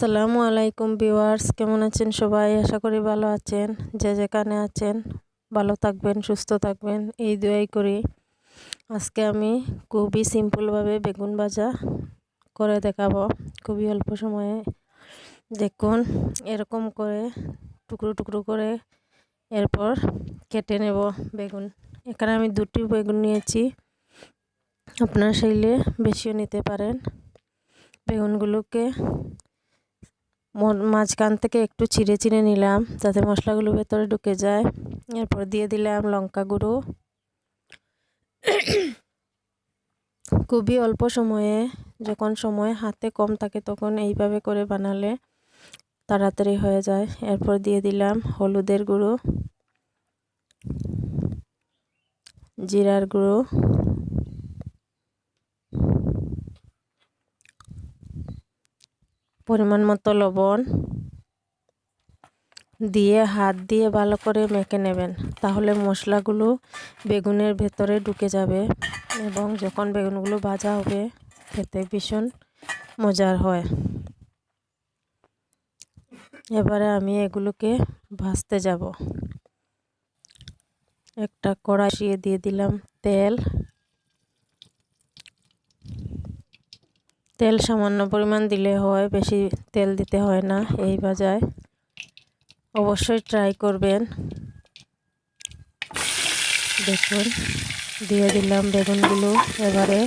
আসসালামু আলাইকুম ভিউয়ার্স, কেমন আছেন সবাই? আশা করি ভালো আছেন। যে যেখানে আছেন, ভালো থাকবেন, সুস্থ থাকবেন। এই দুয়াই করি। আজকে আমি খুবই সিম্পলভাবে বেগুন ভাজা করে দেখাবো। খুবই অল্প সময়ে। দেখুন, এরকম করে, টুকরো টুকরো করে এরপর কেটে নেব বেগুন। এখানে আমি দুটি বেগুন নিয়েছি। আপনারা চাইলে বেশিও নিতে পারেন। বেগুনগুলোকে মাঝখান থেকে একটু ছিঁড়ে চিড়ে নিলাম। যাতে মশলাগুলো ভেতরে ঢুকে যায়। এরপর দিয়ে দিলাম লঙ্কা গুঁড়ো। খুবই অল্প সময়ে, যখন সময় হাতে কম থাকে তখন এইভাবে করে বানালে তাড়াতাড়ি হয়ে যায়। এরপর দিয়ে দিলাম হলুদের গুঁড়ো, জিরার গুঁড়ো। পরিমাণ মতো লবণ দিয়ে হাত দিয়ে ভালো করে মেখে নেবেন। তাহলে মশলাগুলো বেগুনের ভেতরে ঢুকে যাবে এবং যখন বেগুনগুলো ভাজা হবে, খেতে ভীষণ মজার হয়। এবারে আমি এগুলোকে ভাজতে যাব। একটা কড়াই দিয়ে দিলাম তেল। তেল সামান্য পরিমাণ দিলে হয়, বেশি তেল দিতে হয় না এই বাজায় অবশ্যই ট্রাই করবেন। দেখুন, দিয়ে দিলাম বেগুনগুলো এবারে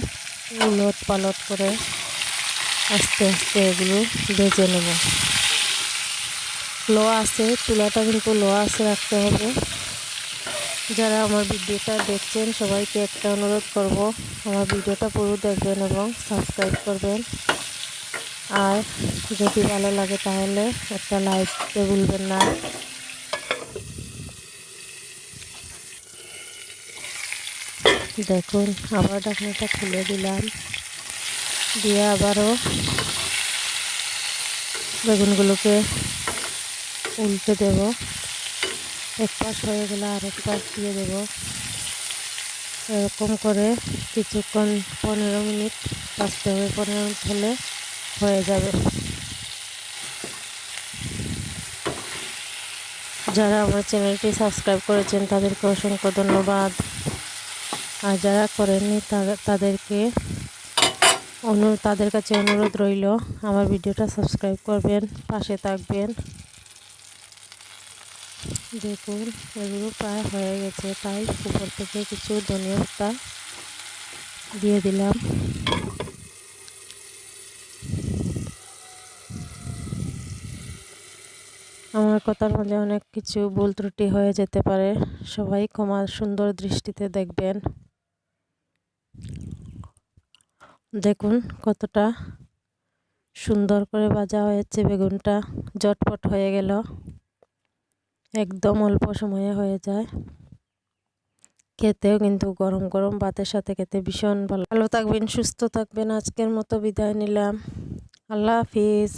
উলট পালট করে আস্তে আস্তে এগুলো বেজে নেব। লো আছে, চুলাটা কিন্তু লো আছে রাখতে হবে। যারা আমার ভিডিওটা দেখছেন, সবাইকে একটা অনুরোধ করব, আমার ভিডিওটা পুরো দেখবেন এবং সাবস্ক্রাইব করবেন। আর যদি ভালো লাগে তাহলে একটা লাইক দিতে ভুলবেন না। দেখুন, আবার ঢাকনাটা খুলে দিলাম। দিয়ে আবারও বেগুনগুলোকে উল্টে দেব। এক পাশ হয়ে গেলে আরেক পাশ দিয়ে দেব। এরকম করে কিছুক্ষণ, পনেরো মিনিট বাঁচতে হবে। পনেরো মিনিট হলে হয়ে যাবে। যারা আমার চ্যানেলটি সাবস্ক্রাইব করেছেন, তাদেরকে অসংখ্য ধন্যবাদ। আর যারা করেননি তাদেরকে অনু, তাদের কাছে অনুরোধ রইল, আমার ভিডিওটা সাবস্ক্রাইব করবেন, পাশে থাকবেন। দেখুন এগুলো প্রায় হয়ে গেছে। তাই উপর থেকে কিছু ধনিয়া পাতা দিয়ে দিলাম। আমার কথার মধ্যে অনেক কিছু ভুল ত্রুটি হয়ে যেতে পারে। সবাই ক্ষমা সুন্দর দৃষ্টিতে দেখবেন। দেখুন কতটা সুন্দর করে ভাজা হয়েছে বেগুনটা। জটপট হয়ে গেল। একদম অল্প সময়ে হয়ে যায়। খেতেও কিন্তু গরম গরম ভাতের সাথে খেতে ভীষণ ভালো। ভালো থাকবেন, সুস্থ থাকবেন। আজকের মতো বিদায় নিলাম। আল্লাহ হাফিজ।